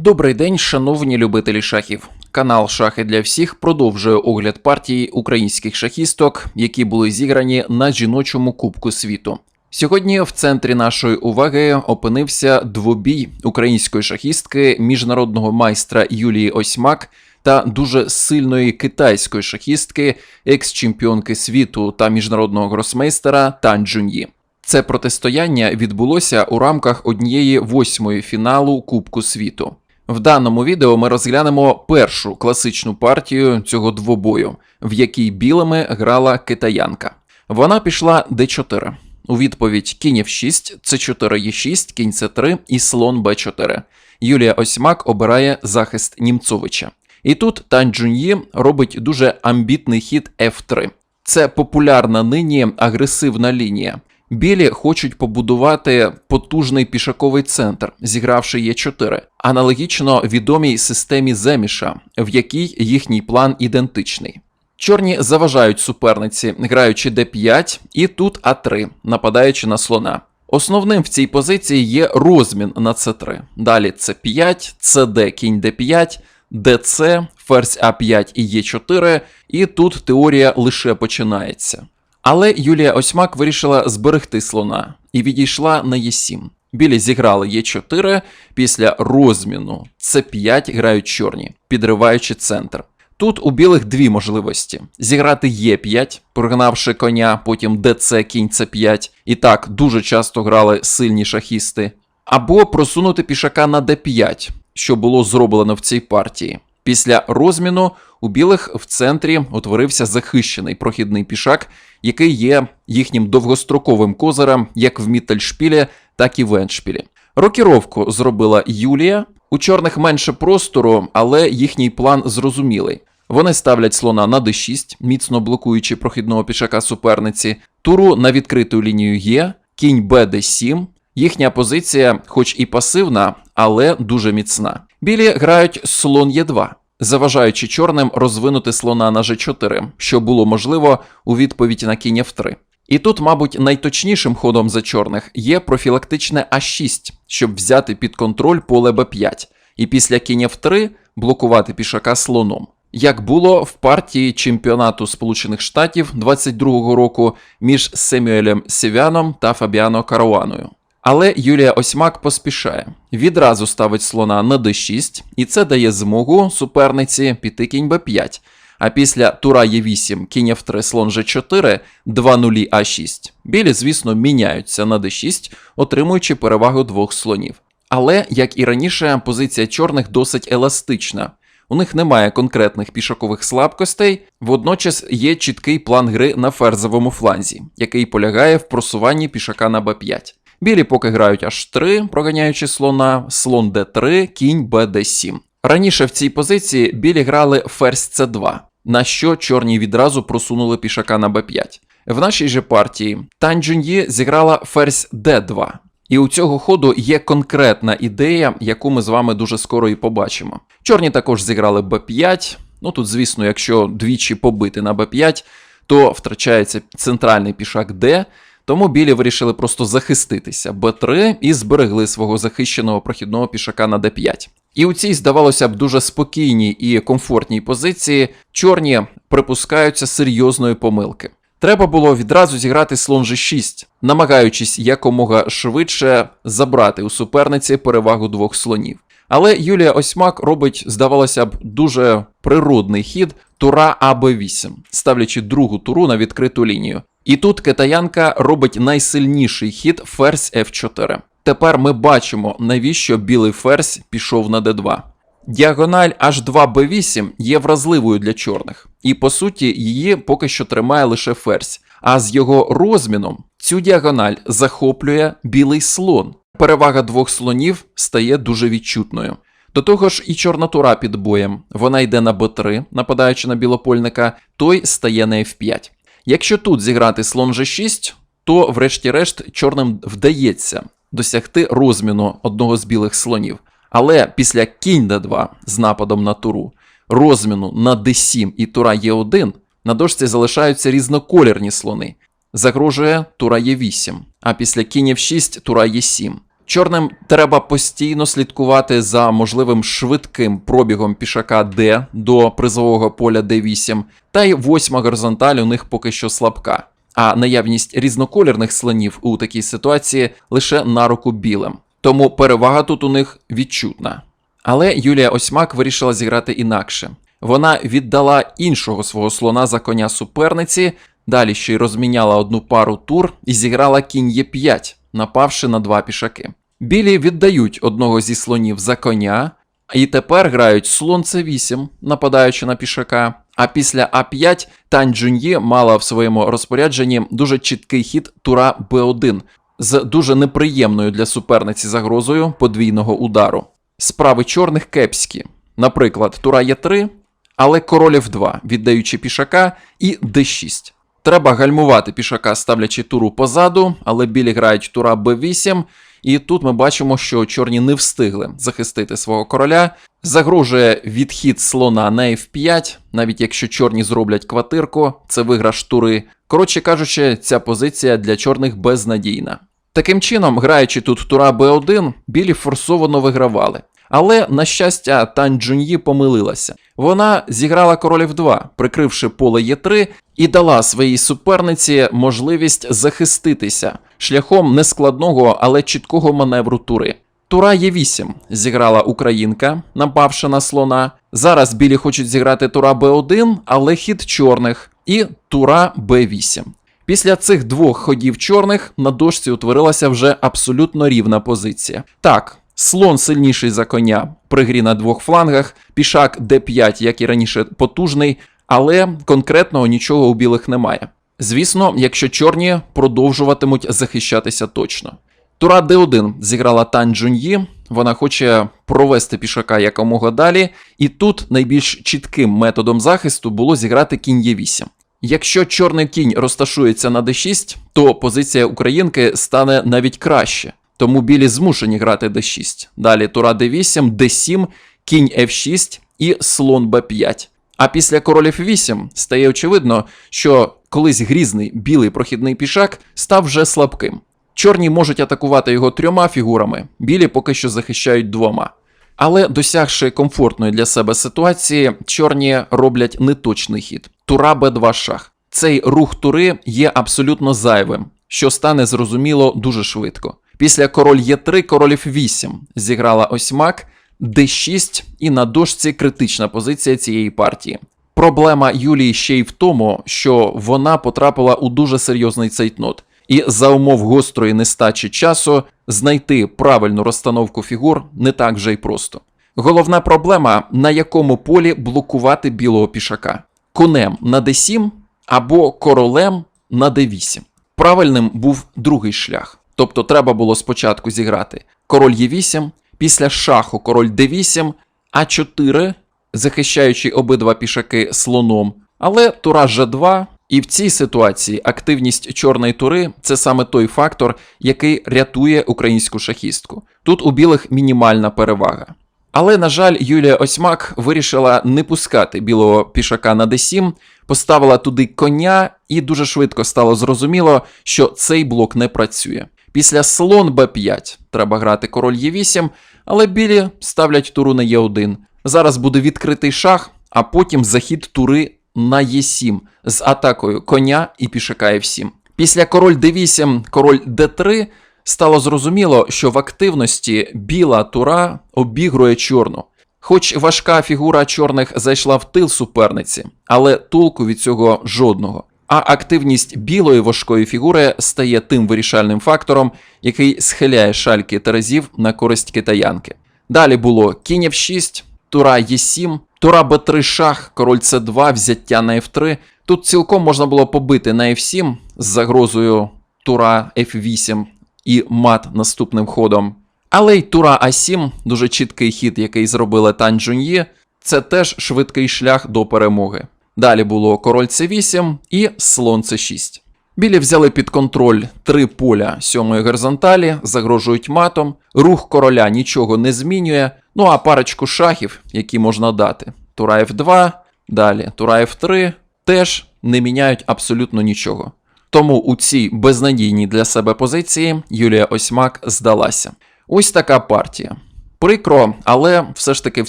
Добрий день, шановні любителі шахів. Канал Шахи для всіх продовжує огляд партії українських шахісток, які були зіграні на жіночому Кубку світу. Сьогодні в центрі нашої уваги опинився двобій української шахістки, міжнародного майстра Юлії Осьмак та дуже сильної китайської шахістки, екс-чемпіонки світу та міжнародного гросмейстера Тан Джуньї. Це протистояння відбулося у рамках однієї восьмої фіналу Кубку світу. В даному відео ми розглянемо першу класичну партію цього двобою, в якій білими грала китаянка. Вона пішла d4. У відповідь кінь f6, c4 e6, кінь c3 і слон b4. Юлія Осьмак обирає захист Німцовича. І тут Тань Джуньї робить дуже амбітний хід f3. Це популярна нині агресивна лінія. Білі хочуть побудувати потужний пішаковий центр, зігравши Е4, аналогічно відомій системі Земіша, в якій їхній план ідентичний. Чорні заважають суперниці, граючи d5 і тут А3, нападаючи на слона. Основним в цій позиції є розмін на c3. Далі c5, cd кінь d5, dc, ферзь А5 і Е4, і тут теорія лише починається. Але Юлія Осьмак вирішила зберегти слона і відійшла на Е7. Білі зіграли Е4 після розміну С5 грають чорні, підриваючи центр. Тут у білих дві можливості: зіграти Е5, прогнавши коня, потім ДЦ кінь С5, і так дуже часто грали сильні шахісти, або просунути пішака на Д5, що було зроблено в цій партії. Після розміну у білих в центрі утворився захищений прохідний пішак, який є їхнім довгостроковим козирем як в Міттельшпілі, так і в Еншпілі. Рокіровку зробила Юлія. У чорних менше простору, але їхній план зрозумілий. Вони ставлять слона на d6, міцно блокуючи прохідного пішака суперниці, туру на відкриту лінію Є, кінь bd7. Їхня позиція, хоч і пасивна, але дуже міцна. Білі грають слон Е2, заважаючи чорним розвинути слона на G4, що було можливо у відповідь на кінь F3. І тут, мабуть, найточнішим ходом за чорних є профілактичне А6, щоб взяти під контроль поле Б5, і після кінь F3 блокувати пішака слоном. Як було в партії чемпіонату Сполучених Штатів 22-го року між Семюелем Сівяном та Фабіано Каруаною. Але Юлія Осьмак поспішає. Відразу ставить слона на d6, і це дає змогу суперниці піти кінь b5. А після тура Е8, кінь F3, слон G4, 2 нулі А6. Білі, звісно, міняються на d6, отримуючи перевагу двох слонів. Але, як і раніше, позиція чорних досить еластична. У них немає конкретних пішакових слабкостей, водночас є чіткий план гри на ферзовому фланзі, який полягає в просуванні пішака на b5. Білі поки грають H3, проганяючи слона, слон d3, кінь bd7. Раніше в цій позиції білі грали ферзь c2, на що чорні відразу просунули пішака на b5. В нашій же партії Тань Джуньї зіграла ферзь d2. І у цього ходу є конкретна ідея, яку ми з вами дуже скоро і побачимо. Чорні також зіграли b5. Ну тут, звісно, якщо двічі побити на b5, то втрачається центральний пішак d, тому білі вирішили просто захиститися b3 і зберегли свого захищеного прохідного пішака на d5. І у цій, здавалося б, дуже спокійній і комфортній позиції чорні припускаються серйозної помилки. Треба було відразу зіграти слон G6, намагаючись якомога швидше забрати у суперниці перевагу двох слонів. Але Юлія Осьмак робить, здавалося б, дуже природний хід тура АБ8, ставлячи другу туру на відкриту лінію. І тут китаянка робить найсильніший хід ферзь F4. Тепер ми бачимо, навіщо білий ферзь пішов на d2. Діагональ H2B8 є вразливою для чорних, і по суті її поки що тримає лише ферзь. А з його розміном цю діагональ захоплює білий слон. Перевага двох слонів стає дуже відчутною. До того ж, і чорна тура під боєм. Вона йде на b3, нападаючи на білопольника, той стає на f5. Якщо тут зіграти слон g6, то, врешті-решт, чорним вдається досягти розміну одного з білих слонів. Але після кінь d2 з нападом на туру, розміну на d7 і тура Е1 на дошці залишаються різноколірні слони. Загрожує тура Е8, а після кінь F6 тура Е7. Чорним треба постійно слідкувати за можливим швидким пробігом пішака D до призового поля D8, та й восьма горизонталь у них поки що слабка. А наявність різнокольорних слонів у такій ситуації лише на руку білим. Тому перевага тут у них відчутна. Але Юлія Осьмак вирішила зіграти інакше. Вона віддала іншого свого слона за коня суперниці, далі ще й розміняла одну пару тур і зіграла кінь Е5, напавши на два пішаки. Білі віддають одного зі слонів за коня, і тепер грають слон С8, нападаючи на пішака. А після А5 Тань Джуньї мала в своєму розпорядженні дуже чіткий хід тура Б1 з дуже неприємною для суперниці загрозою подвійного удару. Справи чорних кепські. Наприклад, тура Е3, але король F2, віддаючи пішака, і Д6. Треба гальмувати пішака, ставлячи туру позаду, але білі грають тура Б8, і тут ми бачимо, що чорні не встигли захистити свого короля. Загрожує відхід слона на F5, навіть якщо чорні зроблять квартирку, це виграш тури. Коротше кажучи, ця позиція для чорних безнадійна. Таким чином, граючи тут тура Б1, білі форсовано вигравали. Але, на щастя, Тань Джуньї помилилася. Вона зіграла король F2, прикривши поле Е3, і дала своїй суперниці можливість захиститися шляхом нескладного, але чіткого маневру тури. Тура Е8 зіграла українка, напавши на слона. Зараз білі хочуть зіграти тура Б1, але хід чорних, і тура Б8. Після цих двох ходів чорних на дошці утворилася вже абсолютно рівна позиція. Так, слон сильніший за коня при грі на двох флангах, пішак d5, як і раніше, потужний, але конкретного нічого у білих немає. Звісно, якщо чорні продовжуватимуть захищатися точно. Тура d1 зіграла Тань Джуньї, вона хоче провести пішака якомога далі, і тут найбільш чітким методом захисту було зіграти кінь Е8. Якщо чорний кінь розташується на d6, то позиція українки стане навіть краще, тому білі змушені грати d6. Далі тура d8, d7, кінь f6 і слон b5. А після король f8 стає очевидно, що колись грізний білий прохідний пішак став вже слабким. Чорні можуть атакувати його трьома фігурами, білі поки що захищають двома. Але досягши комфортної для себе ситуації, чорні роблять неточний хід. Тура Б2 шах. Цей рух тури є абсолютно зайвим, що стане зрозуміло дуже швидко. Після король Е3, король F8 зіграла осьмак, Д6 і на дошці критична позиція цієї партії. Проблема Юлії ще й в тому, що вона потрапила у дуже серйозний цейтнот, і за умов гострої нестачі часу знайти правильну розстановку фігур не так вже й просто. Головна проблема, на якому полі блокувати білого пішака: конем на d7 або королем на d8. Правильним був другий шлях. Тобто треба було спочатку зіграти король Е8, після шаху король d8, а4, захищаючи обидва пішаки слоном, але тура Ж2. І в цій ситуації активність чорної тури це саме той фактор, який рятує українську шахістку. Тут у білих мінімальна перевага. Але, на жаль, Юлія Осьмак вирішила не пускати білого пішака на d7, поставила туди коня, і дуже швидко стало зрозуміло, що цей блок не працює. Після слон b5 треба грати король Е8, але білі ставлять туру на Е1. Зараз буде відкритий шах, а потім захід тури на Е7 з атакою коня і пішака F7. Після король d8, король d3 стало зрозуміло, що в активності біла тура обігрує чорну. Хоч важка фігура чорних зайшла в тил суперниці, але толку від цього жодного. А активність білої важкої фігури стає тим вирішальним фактором, який схиляє шальки терезів на користь китаянки. Далі було кінь F6, тура Е7, тура Б3 шах, король С2, взяття на F3. Тут цілком можна було побити на F7 з загрозою тура F8 і мат наступним ходом. Але й тура А7, дуже чіткий хід, який зробила Тань Джуньї, це теж швидкий шлях до перемоги. Далі було король С8 і слон С6. Білі взяли під контроль три поля сьомої горизонталі, загрожують матом. Рух короля нічого не змінює. Ну а парочку шахів, які можна дати. Тура F2, далі тура F3, теж не міняють абсолютно нічого. Тому у цій безнадійній для себе позиції Юлія Осьмак здалася. Ось така партія. Прикро, але все ж таки в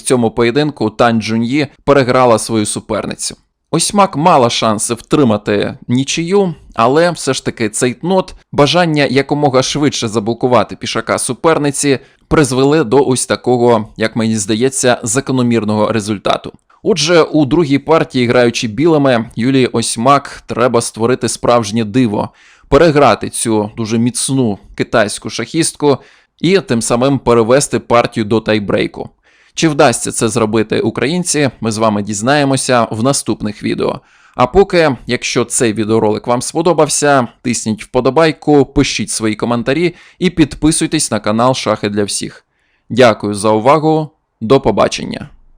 цьому поєдинку Тань Джун'ї переграла свою суперницю. Осьмак мала шанси втримати нічию, але все ж таки цейтнот, бажання якомога швидше заблокувати пішака суперниці, призвели до ось такого, як мені здається, закономірного результату. Отже, у другій партії, граючи білими, Юлії Осьмак треба створити справжнє диво, переграти цю дуже міцну китайську шахістку і тим самим перевести партію до тайбрейку. Чи вдасться це зробити українці? Ми з вами дізнаємося в наступних відео. А поки, якщо цей відеоролик вам сподобався, тисніть вподобайку, пишіть свої коментарі і підписуйтесь на канал Шахи для всіх. Дякую за увагу, до побачення!